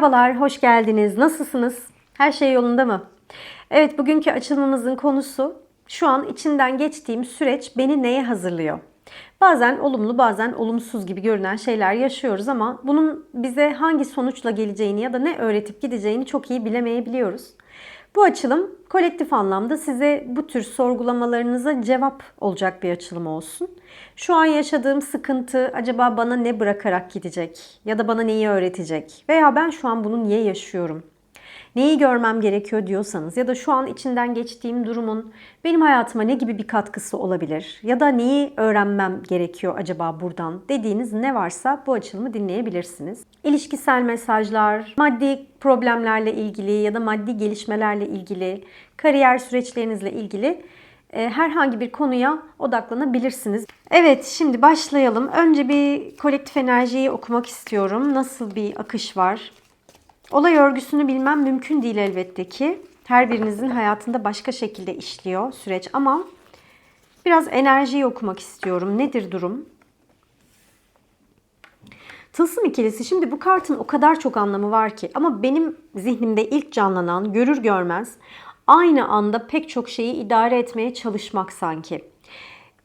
Merhabalar, hoş geldiniz. Nasılsınız? Her şey yolunda mı? Evet, bugünkü açılımımızın konusu şu an içinden geçtiğim süreç beni neye hazırlıyor? Bazen olumlu, bazen olumsuz gibi görünen şeyler yaşıyoruz ama bunun bize hangi sonuçla geleceğini ya da ne öğretip gideceğini çok iyi bilemeyebiliyoruz. Bu açılım kolektif anlamda size bu tür sorgulamalarınıza cevap olacak bir açılım olsun. Şu an yaşadığım sıkıntı acaba bana ne bırakarak gidecek ya da bana neyi öğretecek veya ben şu an bunu niye yaşıyorum? Neyi görmem gerekiyor diyorsanız ya da şu an içinden geçtiğim durumun benim hayatıma ne gibi bir katkısı olabilir ya da neyi öğrenmem gerekiyor acaba buradan dediğiniz ne varsa bu açılımı dinleyebilirsiniz. İlişkisel mesajlar, maddi problemlerle ilgili ya da maddi gelişmelerle ilgili, kariyer süreçlerinizle ilgili e, herhangi bir konuya odaklanabilirsiniz. Evet, şimdi başlayalım. Önce bir kolektif enerjiyi okumak istiyorum. Nasıl bir akış var? Olay örgüsünü bilmem mümkün değil elbette ki. Her birinizin hayatında başka şekilde işliyor süreç ama biraz enerjiyi okumak istiyorum. Nedir durum? Tılsım ikilisi. Şimdi bu kartın o kadar çok anlamı var ki ama benim zihnimde ilk canlanan görür görmez aynı anda pek çok şeyi idare etmeye çalışmak sanki.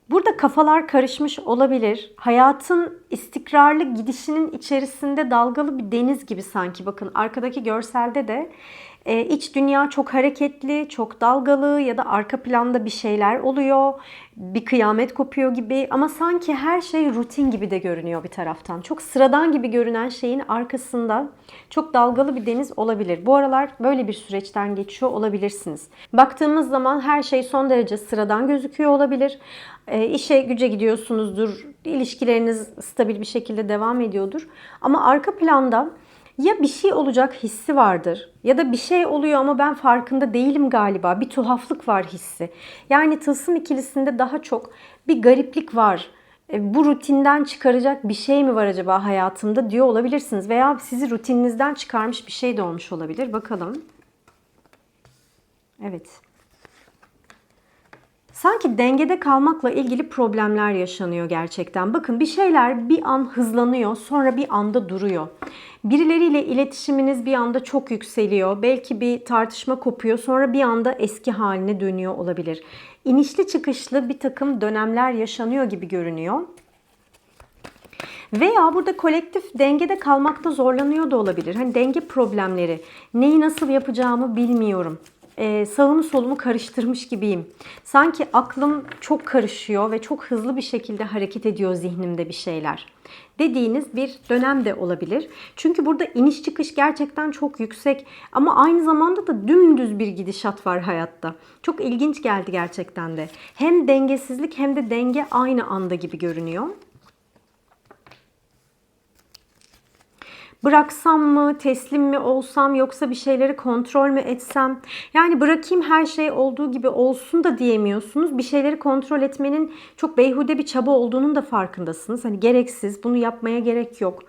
Burada kafalar karışmış olabilir. Hayatın istikrarlı gidişinin içerisinde dalgalı bir deniz gibi sanki. Bakın arkadaki görselde de e, iç dünya çok hareketli, çok dalgalı ya da arka planda bir şeyler oluyor. Bir kıyamet kopuyor gibi ama sanki her şey rutin gibi de görünüyor bir taraftan. Çok sıradan gibi görünen şeyin arkasında çok dalgalı bir deniz olabilir. Bu aralar böyle bir süreçten geçiyor olabilirsiniz. Baktığımız zaman her şey son derece sıradan gözüküyor olabilir. E, işe güce gidiyorsunuzdur, ilişkileriniz stabil bir şekilde devam ediyordur. Ama arka planda ya bir şey olacak hissi vardır ya da bir şey oluyor ama ben farkında değilim galiba. Bir tuhaflık var hissi. Yani tılsım ikilisinde daha çok bir gariplik var. E, bu rutinden çıkaracak bir şey mi var acaba hayatımda diyor olabilirsiniz. Veya sizi rutininizden çıkarmış bir şey de olmuş olabilir. Bakalım. Evet. Sanki dengede kalmakla ilgili problemler yaşanıyor gerçekten. Bakın bir şeyler bir an hızlanıyor, sonra bir anda duruyor. Birileriyle iletişiminiz bir anda çok yükseliyor. Belki bir tartışma kopuyor, sonra bir anda eski haline dönüyor olabilir. İnişli çıkışlı bir takım dönemler yaşanıyor gibi görünüyor. Veya burada kolektif dengede kalmakta zorlanıyor da olabilir. Hani denge problemleri, neyi nasıl yapacağımı bilmiyorum e, sağımı solumu karıştırmış gibiyim. Sanki aklım çok karışıyor ve çok hızlı bir şekilde hareket ediyor zihnimde bir şeyler. Dediğiniz bir dönem de olabilir. Çünkü burada iniş çıkış gerçekten çok yüksek ama aynı zamanda da dümdüz bir gidişat var hayatta. Çok ilginç geldi gerçekten de. Hem dengesizlik hem de denge aynı anda gibi görünüyor. Bıraksam mı, teslim mi olsam yoksa bir şeyleri kontrol mü etsem? Yani bırakayım her şey olduğu gibi olsun da diyemiyorsunuz. Bir şeyleri kontrol etmenin çok beyhude bir çaba olduğunun da farkındasınız. Hani gereksiz, bunu yapmaya gerek yok.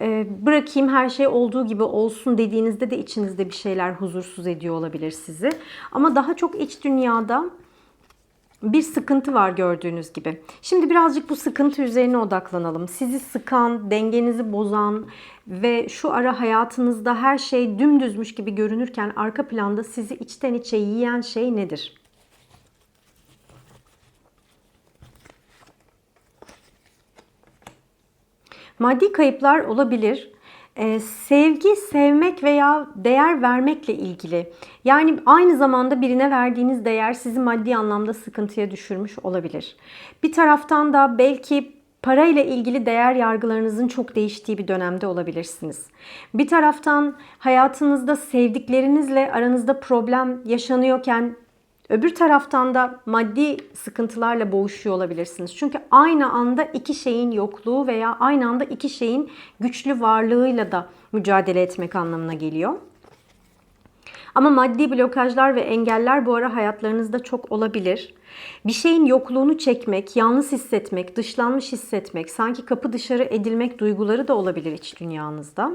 Ee, bırakayım her şey olduğu gibi olsun dediğinizde de içinizde bir şeyler huzursuz ediyor olabilir sizi. Ama daha çok iç dünyada bir sıkıntı var gördüğünüz gibi. Şimdi birazcık bu sıkıntı üzerine odaklanalım. Sizi sıkan, dengenizi bozan ve şu ara hayatınızda her şey dümdüzmüş gibi görünürken arka planda sizi içten içe yiyen şey nedir? Maddi kayıplar olabilir ee, sevgi, sevmek veya değer vermekle ilgili. Yani aynı zamanda birine verdiğiniz değer sizi maddi anlamda sıkıntıya düşürmüş olabilir. Bir taraftan da belki parayla ilgili değer yargılarınızın çok değiştiği bir dönemde olabilirsiniz. Bir taraftan hayatınızda sevdiklerinizle aranızda problem yaşanıyorken Öbür taraftan da maddi sıkıntılarla boğuşuyor olabilirsiniz. Çünkü aynı anda iki şeyin yokluğu veya aynı anda iki şeyin güçlü varlığıyla da mücadele etmek anlamına geliyor. Ama maddi blokajlar ve engeller bu ara hayatlarınızda çok olabilir. Bir şeyin yokluğunu çekmek, yalnız hissetmek, dışlanmış hissetmek, sanki kapı dışarı edilmek duyguları da olabilir iç dünyanızda.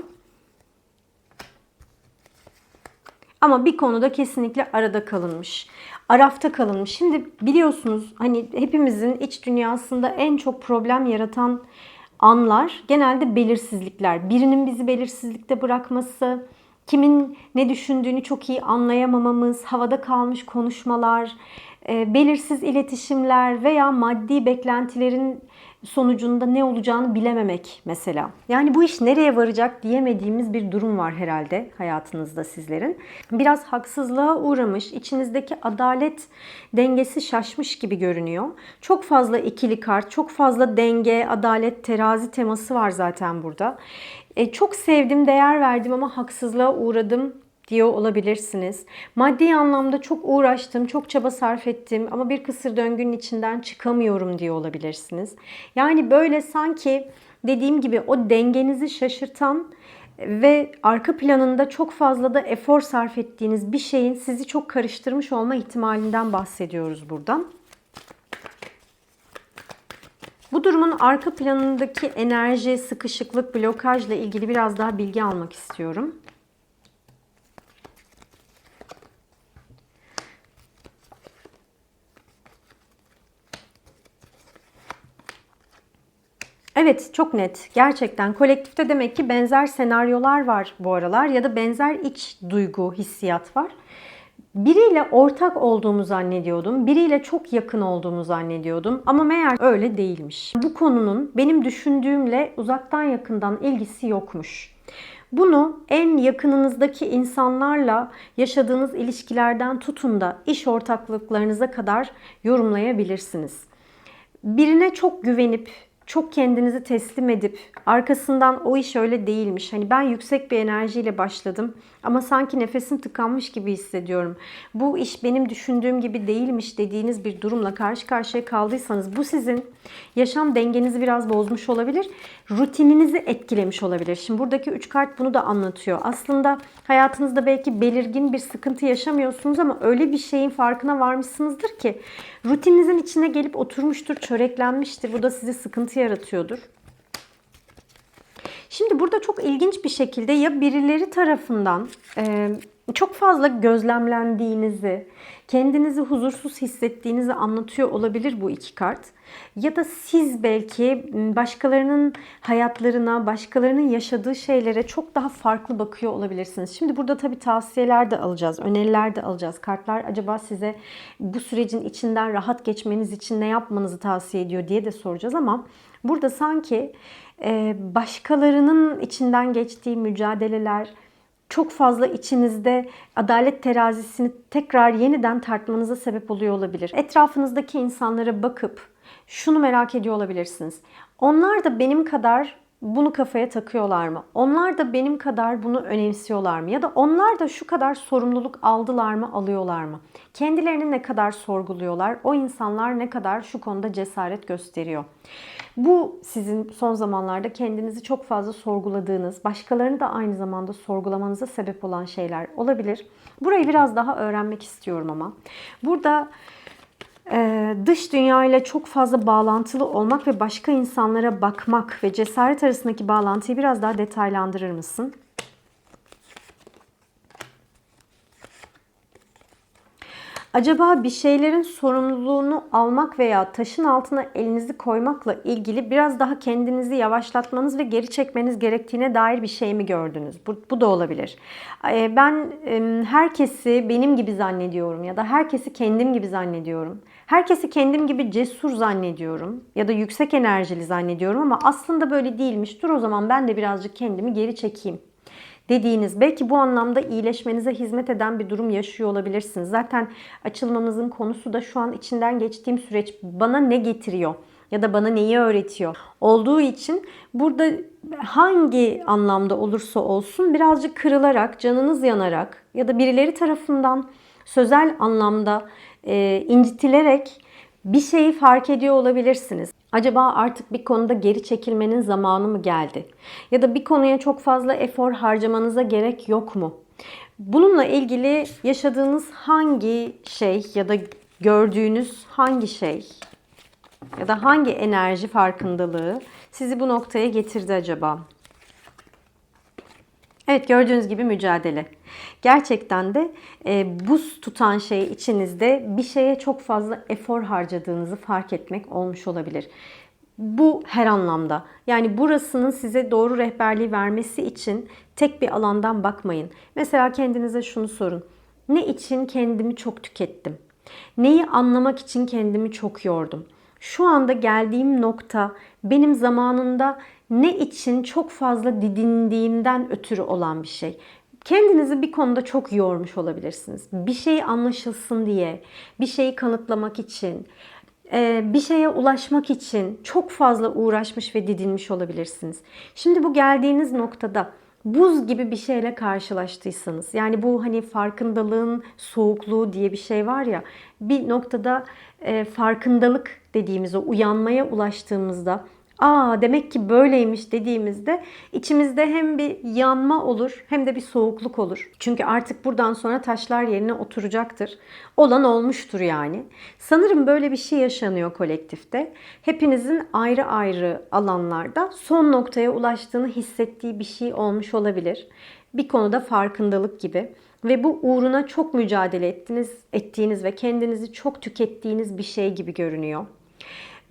Ama bir konuda kesinlikle arada kalınmış. Arafta kalınmış. Şimdi biliyorsunuz hani hepimizin iç dünyasında en çok problem yaratan anlar genelde belirsizlikler. Birinin bizi belirsizlikte bırakması, kimin ne düşündüğünü çok iyi anlayamamamız, havada kalmış konuşmalar, belirsiz iletişimler veya maddi beklentilerin sonucunda ne olacağını bilememek mesela. Yani bu iş nereye varacak diyemediğimiz bir durum var herhalde hayatınızda sizlerin. Biraz haksızlığa uğramış, içinizdeki adalet dengesi şaşmış gibi görünüyor. Çok fazla ikili kart, çok fazla denge, adalet, terazi teması var zaten burada. E, çok sevdim, değer verdim ama haksızlığa uğradım diyor olabilirsiniz. Maddi anlamda çok uğraştım, çok çaba sarf ettim ama bir kısır döngünün içinden çıkamıyorum diyor olabilirsiniz. Yani böyle sanki dediğim gibi o dengenizi şaşırtan ve arka planında çok fazla da efor sarf ettiğiniz bir şeyin sizi çok karıştırmış olma ihtimalinden bahsediyoruz buradan. Bu durumun arka planındaki enerji, sıkışıklık, blokajla ilgili biraz daha bilgi almak istiyorum. Evet çok net. Gerçekten kolektifte demek ki benzer senaryolar var bu aralar ya da benzer iç duygu, hissiyat var. Biriyle ortak olduğumu zannediyordum. Biriyle çok yakın olduğumu zannediyordum. Ama meğer öyle değilmiş. Bu konunun benim düşündüğümle uzaktan yakından ilgisi yokmuş. Bunu en yakınınızdaki insanlarla yaşadığınız ilişkilerden tutun da iş ortaklıklarınıza kadar yorumlayabilirsiniz. Birine çok güvenip çok kendinizi teslim edip arkasından o iş öyle değilmiş. Hani ben yüksek bir enerjiyle başladım ama sanki nefesim tıkanmış gibi hissediyorum. Bu iş benim düşündüğüm gibi değilmiş dediğiniz bir durumla karşı karşıya kaldıysanız bu sizin yaşam dengenizi biraz bozmuş olabilir. Rutininizi etkilemiş olabilir. Şimdi buradaki üç kart bunu da anlatıyor. Aslında hayatınızda belki belirgin bir sıkıntı yaşamıyorsunuz ama öyle bir şeyin farkına varmışsınızdır ki rutininizin içine gelip oturmuştur, çöreklenmiştir. Bu da size sıkıntı yaratıyordur. Şimdi burada çok ilginç bir şekilde ya birileri tarafından e, çok fazla gözlemlendiğinizi, kendinizi huzursuz hissettiğinizi anlatıyor olabilir bu iki kart. Ya da siz belki başkalarının hayatlarına, başkalarının yaşadığı şeylere çok daha farklı bakıyor olabilirsiniz. Şimdi burada tabii tavsiyeler de alacağız, öneriler de alacağız. Kartlar acaba size bu sürecin içinden rahat geçmeniz için ne yapmanızı tavsiye ediyor diye de soracağız ama burada sanki başkalarının içinden geçtiği mücadeleler, çok fazla içinizde adalet terazisini tekrar yeniden tartmanıza sebep oluyor olabilir. Etrafınızdaki insanlara bakıp şunu merak ediyor olabilirsiniz. Onlar da benim kadar bunu kafaya takıyorlar mı? Onlar da benim kadar bunu önemsiyorlar mı? Ya da onlar da şu kadar sorumluluk aldılar mı, alıyorlar mı? Kendilerini ne kadar sorguluyorlar? O insanlar ne kadar şu konuda cesaret gösteriyor? Bu sizin son zamanlarda kendinizi çok fazla sorguladığınız, başkalarını da aynı zamanda sorgulamanıza sebep olan şeyler olabilir. Burayı biraz daha öğrenmek istiyorum ama. Burada ee, dış dünya ile çok fazla bağlantılı olmak ve başka insanlara bakmak ve cesaret arasındaki bağlantıyı biraz daha detaylandırır mısın? Acaba bir şeylerin sorumluluğunu almak veya taşın altına elinizi koymakla ilgili biraz daha kendinizi yavaşlatmanız ve geri çekmeniz gerektiğine dair bir şey mi gördünüz? Bu, bu da olabilir. Ee, ben herkesi benim gibi zannediyorum ya da herkesi kendim gibi zannediyorum. Herkesi kendim gibi cesur zannediyorum ya da yüksek enerjili zannediyorum ama aslında böyle değilmiş. Dur o zaman ben de birazcık kendimi geri çekeyim dediğiniz belki bu anlamda iyileşmenize hizmet eden bir durum yaşıyor olabilirsiniz. Zaten açılmamızın konusu da şu an içinden geçtiğim süreç bana ne getiriyor ya da bana neyi öğretiyor olduğu için burada hangi anlamda olursa olsun birazcık kırılarak, canınız yanarak ya da birileri tarafından sözel anlamda e, incitilerek bir şeyi fark ediyor olabilirsiniz. Acaba artık bir konuda geri çekilmenin zamanı mı geldi? Ya da bir konuya çok fazla efor harcamanıza gerek yok mu? Bununla ilgili yaşadığınız hangi şey ya da gördüğünüz hangi şey ya da hangi enerji farkındalığı sizi bu noktaya getirdi acaba? Evet gördüğünüz gibi mücadele. Gerçekten de e, buz tutan şey içinizde bir şeye çok fazla efor harcadığınızı fark etmek olmuş olabilir. Bu her anlamda. Yani burasının size doğru rehberliği vermesi için tek bir alandan bakmayın. Mesela kendinize şunu sorun. Ne için kendimi çok tükettim? Neyi anlamak için kendimi çok yordum? Şu anda geldiğim nokta benim zamanında ne için çok fazla didindiğimden ötürü olan bir şey. Kendinizi bir konuda çok yormuş olabilirsiniz. Bir şey anlaşılsın diye, bir şeyi kanıtlamak için, e, bir şeye ulaşmak için çok fazla uğraşmış ve didinmiş olabilirsiniz. Şimdi bu geldiğiniz noktada buz gibi bir şeyle karşılaştıysanız yani bu hani farkındalığın soğukluğu diye bir şey var ya bir noktada e, farkındalık dediğimiz o uyanmaya ulaştığımızda aa demek ki böyleymiş dediğimizde içimizde hem bir yanma olur hem de bir soğukluk olur. Çünkü artık buradan sonra taşlar yerine oturacaktır. Olan olmuştur yani. Sanırım böyle bir şey yaşanıyor kolektifte. Hepinizin ayrı ayrı alanlarda son noktaya ulaştığını hissettiği bir şey olmuş olabilir. Bir konuda farkındalık gibi ve bu uğruna çok mücadele ettiniz, ettiğiniz ve kendinizi çok tükettiğiniz bir şey gibi görünüyor.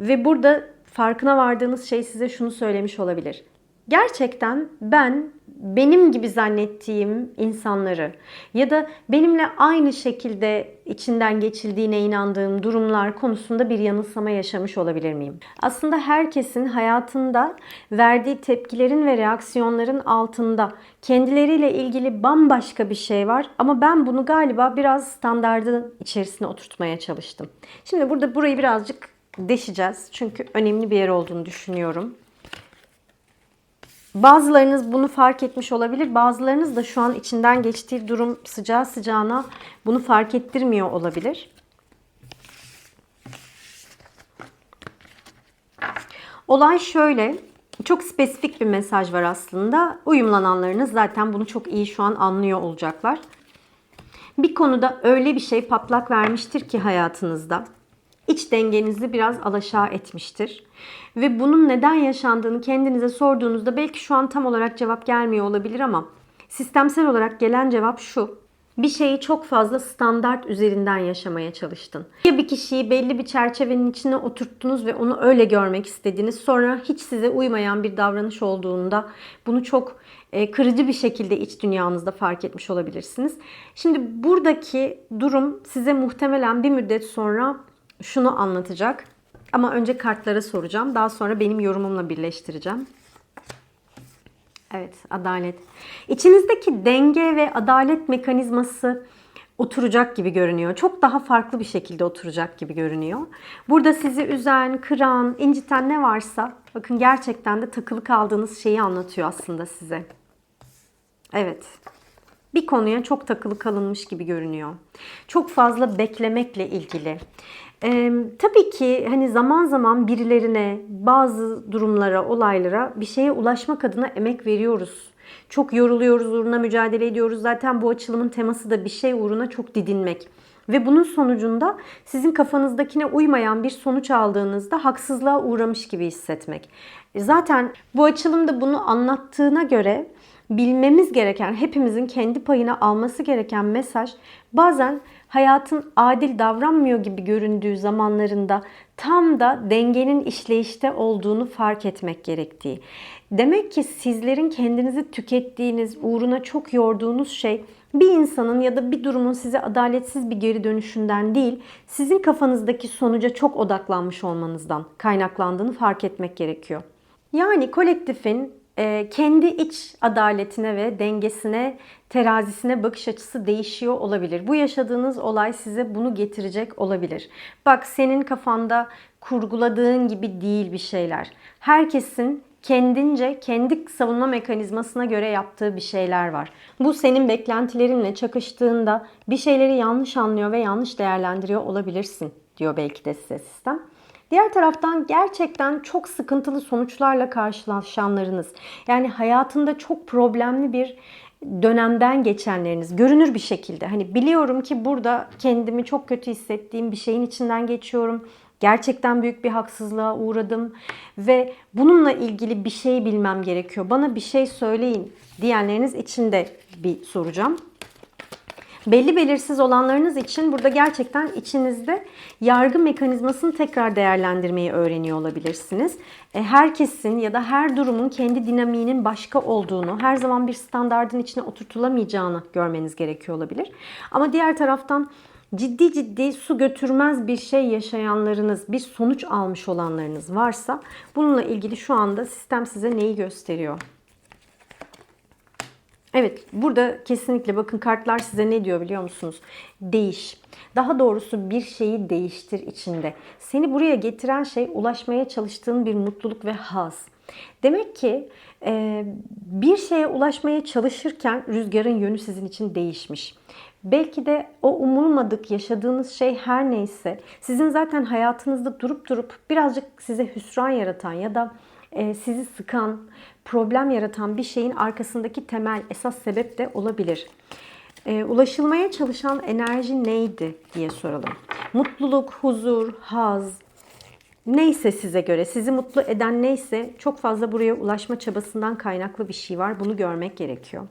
Ve burada farkına vardığınız şey size şunu söylemiş olabilir. Gerçekten ben benim gibi zannettiğim insanları ya da benimle aynı şekilde içinden geçildiğine inandığım durumlar konusunda bir yanılsama yaşamış olabilir miyim? Aslında herkesin hayatında verdiği tepkilerin ve reaksiyonların altında kendileriyle ilgili bambaşka bir şey var ama ben bunu galiba biraz standardın içerisine oturtmaya çalıştım. Şimdi burada burayı birazcık deşeceğiz. Çünkü önemli bir yer olduğunu düşünüyorum. Bazılarınız bunu fark etmiş olabilir. Bazılarınız da şu an içinden geçtiği durum sıcağı sıcağına bunu fark ettirmiyor olabilir. Olay şöyle. Çok spesifik bir mesaj var aslında. Uyumlananlarınız zaten bunu çok iyi şu an anlıyor olacaklar. Bir konuda öyle bir şey patlak vermiştir ki hayatınızda iç dengenizi biraz alaşağı etmiştir. Ve bunun neden yaşandığını kendinize sorduğunuzda belki şu an tam olarak cevap gelmiyor olabilir ama sistemsel olarak gelen cevap şu. Bir şeyi çok fazla standart üzerinden yaşamaya çalıştın. Ya bir kişiyi belli bir çerçevenin içine oturttunuz ve onu öyle görmek istediniz. Sonra hiç size uymayan bir davranış olduğunda bunu çok e, kırıcı bir şekilde iç dünyanızda fark etmiş olabilirsiniz. Şimdi buradaki durum size muhtemelen bir müddet sonra şunu anlatacak. Ama önce kartlara soracağım. Daha sonra benim yorumumla birleştireceğim. Evet, adalet. İçinizdeki denge ve adalet mekanizması oturacak gibi görünüyor. Çok daha farklı bir şekilde oturacak gibi görünüyor. Burada sizi üzen, kıran, inciten ne varsa bakın gerçekten de takılı kaldığınız şeyi anlatıyor aslında size. Evet. Bir konuya çok takılı kalınmış gibi görünüyor. Çok fazla beklemekle ilgili. Ee, tabii ki hani zaman zaman birilerine, bazı durumlara, olaylara bir şeye ulaşmak adına emek veriyoruz. Çok yoruluyoruz, uğruna mücadele ediyoruz. Zaten bu açılımın teması da bir şey uğruna çok didinmek. Ve bunun sonucunda sizin kafanızdakine uymayan bir sonuç aldığınızda haksızlığa uğramış gibi hissetmek. Zaten bu açılımda bunu anlattığına göre bilmemiz gereken, hepimizin kendi payına alması gereken mesaj bazen hayatın adil davranmıyor gibi göründüğü zamanlarında tam da dengenin işleyişte olduğunu fark etmek gerektiği. Demek ki sizlerin kendinizi tükettiğiniz, uğruna çok yorduğunuz şey bir insanın ya da bir durumun size adaletsiz bir geri dönüşünden değil, sizin kafanızdaki sonuca çok odaklanmış olmanızdan kaynaklandığını fark etmek gerekiyor. Yani kolektifin kendi iç adaletine ve dengesine, terazisine bakış açısı değişiyor olabilir. Bu yaşadığınız olay size bunu getirecek olabilir. Bak senin kafanda kurguladığın gibi değil bir şeyler. Herkesin kendince kendi savunma mekanizmasına göre yaptığı bir şeyler var. Bu senin beklentilerinle çakıştığında bir şeyleri yanlış anlıyor ve yanlış değerlendiriyor olabilirsin diyor belki de size sistem. Diğer taraftan gerçekten çok sıkıntılı sonuçlarla karşılaşanlarınız, yani hayatında çok problemli bir dönemden geçenleriniz görünür bir şekilde. Hani biliyorum ki burada kendimi çok kötü hissettiğim bir şeyin içinden geçiyorum. Gerçekten büyük bir haksızlığa uğradım ve bununla ilgili bir şey bilmem gerekiyor. Bana bir şey söyleyin diyenleriniz için de bir soracağım. Belli belirsiz olanlarınız için burada gerçekten içinizde yargı mekanizmasını tekrar değerlendirmeyi öğreniyor olabilirsiniz. E, Herkesin ya da her durumun kendi dinamiğinin başka olduğunu, her zaman bir standardın içine oturtulamayacağını görmeniz gerekiyor olabilir. Ama diğer taraftan ciddi ciddi su götürmez bir şey yaşayanlarınız, bir sonuç almış olanlarınız varsa bununla ilgili şu anda sistem size neyi gösteriyor? Evet, burada kesinlikle bakın kartlar size ne diyor biliyor musunuz? Değiş. Daha doğrusu bir şeyi değiştir içinde. Seni buraya getiren şey ulaşmaya çalıştığın bir mutluluk ve haz. Demek ki e, bir şeye ulaşmaya çalışırken rüzgarın yönü sizin için değişmiş. Belki de o umulmadık yaşadığınız şey her neyse sizin zaten hayatınızda durup durup birazcık size hüsran yaratan ya da sizi sıkan, problem yaratan bir şeyin arkasındaki temel esas sebep de olabilir. E, ulaşılmaya çalışan enerji neydi diye soralım. Mutluluk, huzur, haz, neyse size göre, sizi mutlu eden neyse çok fazla buraya ulaşma çabasından kaynaklı bir şey var. Bunu görmek gerekiyor.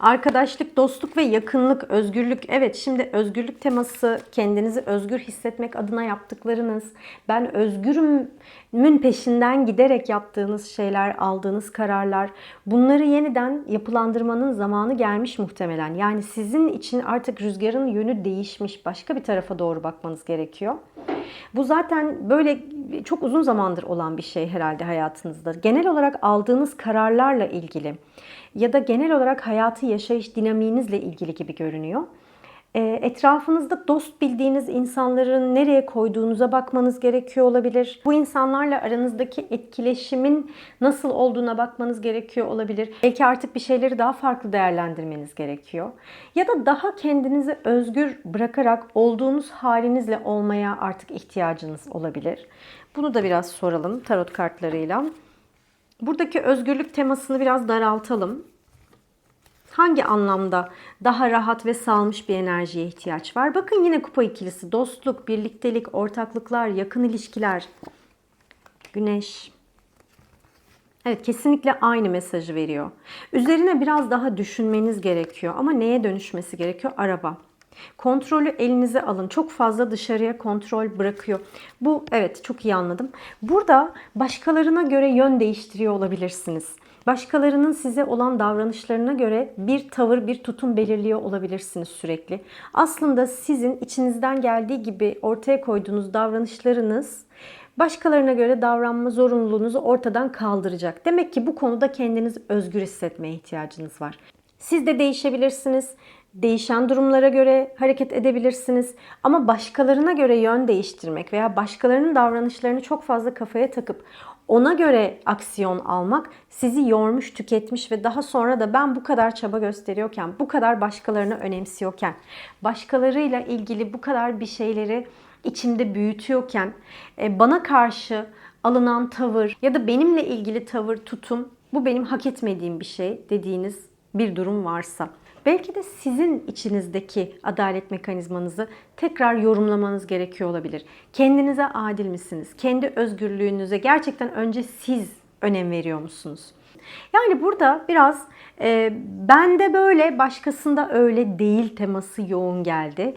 Arkadaşlık, dostluk ve yakınlık, özgürlük. Evet şimdi özgürlük teması kendinizi özgür hissetmek adına yaptıklarınız. Ben özgürümün peşinden giderek yaptığınız şeyler, aldığınız kararlar. Bunları yeniden yapılandırmanın zamanı gelmiş muhtemelen. Yani sizin için artık rüzgarın yönü değişmiş. Başka bir tarafa doğru bakmanız gerekiyor. Bu zaten böyle çok uzun zamandır olan bir şey herhalde hayatınızda. Genel olarak aldığınız kararlarla ilgili ya da genel olarak hayatı yaşayış dinamiğinizle ilgili gibi görünüyor. E, etrafınızda dost bildiğiniz insanların nereye koyduğunuza bakmanız gerekiyor olabilir. Bu insanlarla aranızdaki etkileşimin nasıl olduğuna bakmanız gerekiyor olabilir. Belki artık bir şeyleri daha farklı değerlendirmeniz gerekiyor. Ya da daha kendinizi özgür bırakarak olduğunuz halinizle olmaya artık ihtiyacınız olabilir. Bunu da biraz soralım tarot kartlarıyla. Buradaki özgürlük temasını biraz daraltalım. Hangi anlamda daha rahat ve salmış bir enerjiye ihtiyaç var? Bakın yine kupa ikilisi. Dostluk, birliktelik, ortaklıklar, yakın ilişkiler. Güneş. Evet kesinlikle aynı mesajı veriyor. Üzerine biraz daha düşünmeniz gerekiyor. Ama neye dönüşmesi gerekiyor? Araba. Kontrolü elinize alın. Çok fazla dışarıya kontrol bırakıyor. Bu evet çok iyi anladım. Burada başkalarına göre yön değiştiriyor olabilirsiniz. Başkalarının size olan davranışlarına göre bir tavır, bir tutum belirliyor olabilirsiniz sürekli. Aslında sizin içinizden geldiği gibi ortaya koyduğunuz davranışlarınız başkalarına göre davranma zorunluluğunuzu ortadan kaldıracak. Demek ki bu konuda kendinizi özgür hissetmeye ihtiyacınız var. Siz de değişebilirsiniz. Değişen durumlara göre hareket edebilirsiniz. Ama başkalarına göre yön değiştirmek veya başkalarının davranışlarını çok fazla kafaya takıp ona göre aksiyon almak sizi yormuş, tüketmiş ve daha sonra da ben bu kadar çaba gösteriyorken, bu kadar başkalarını önemsiyorken, başkalarıyla ilgili bu kadar bir şeyleri içimde büyütüyorken e, bana karşı alınan tavır ya da benimle ilgili tavır, tutum bu benim hak etmediğim bir şey dediğiniz bir durum varsa belki de sizin içinizdeki adalet mekanizmanızı tekrar yorumlamanız gerekiyor olabilir. Kendinize adil misiniz? Kendi özgürlüğünüze gerçekten önce siz önem veriyor musunuz? Yani burada biraz e, bende böyle başkasında öyle değil teması yoğun geldi.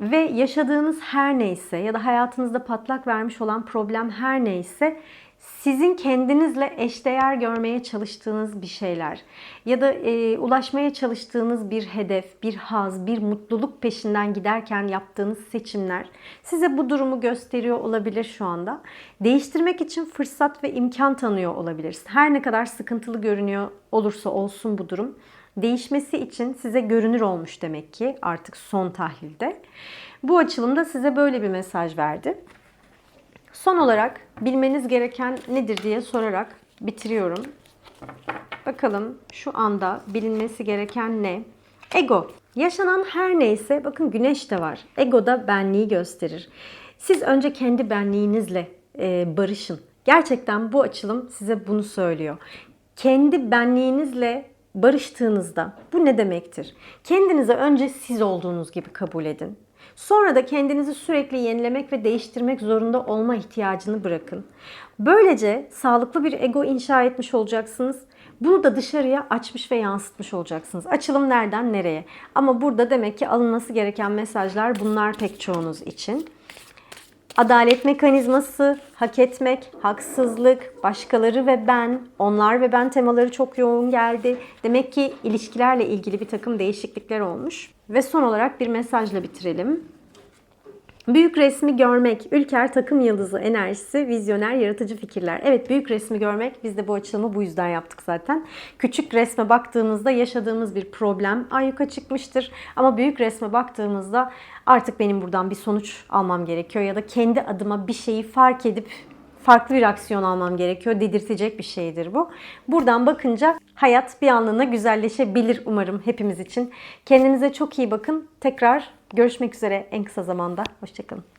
Ve yaşadığınız her neyse ya da hayatınızda patlak vermiş olan problem her neyse sizin kendinizle eşdeğer görmeye çalıştığınız bir şeyler ya da e, ulaşmaya çalıştığınız bir hedef, bir haz, bir mutluluk peşinden giderken yaptığınız seçimler size bu durumu gösteriyor olabilir şu anda. Değiştirmek için fırsat ve imkan tanıyor olabilirsiniz. Her ne kadar sıkıntılı görünüyor olursa olsun bu durum değişmesi için size görünür olmuş demek ki artık son tahlilde. Bu açılımda size böyle bir mesaj verdi. Son olarak bilmeniz gereken nedir diye sorarak bitiriyorum. Bakalım şu anda bilinmesi gereken ne? Ego. Yaşanan her neyse bakın güneş de var. Ego da benliği gösterir. Siz önce kendi benliğinizle e, barışın. Gerçekten bu açılım size bunu söylüyor. Kendi benliğinizle barıştığınızda bu ne demektir? Kendinize önce siz olduğunuz gibi kabul edin. Sonra da kendinizi sürekli yenilemek ve değiştirmek zorunda olma ihtiyacını bırakın. Böylece sağlıklı bir ego inşa etmiş olacaksınız. Bunu da dışarıya açmış ve yansıtmış olacaksınız. Açılım nereden nereye? Ama burada demek ki alınması gereken mesajlar bunlar pek çoğunuz için. Adalet mekanizması, hak etmek, haksızlık, başkaları ve ben, onlar ve ben temaları çok yoğun geldi. Demek ki ilişkilerle ilgili bir takım değişiklikler olmuş. Ve son olarak bir mesajla bitirelim. Büyük resmi görmek, Ülker takım yıldızı enerjisi, vizyoner, yaratıcı fikirler. Evet büyük resmi görmek, biz de bu açılımı bu yüzden yaptık zaten. Küçük resme baktığımızda yaşadığımız bir problem ayyuka çıkmıştır. Ama büyük resme baktığımızda artık benim buradan bir sonuç almam gerekiyor ya da kendi adıma bir şeyi fark edip farklı bir aksiyon almam gerekiyor. Dedirtecek bir şeydir bu. Buradan bakınca hayat bir anlığına güzelleşebilir umarım hepimiz için. Kendinize çok iyi bakın. Tekrar görüşmek üzere en kısa zamanda. Hoşçakalın.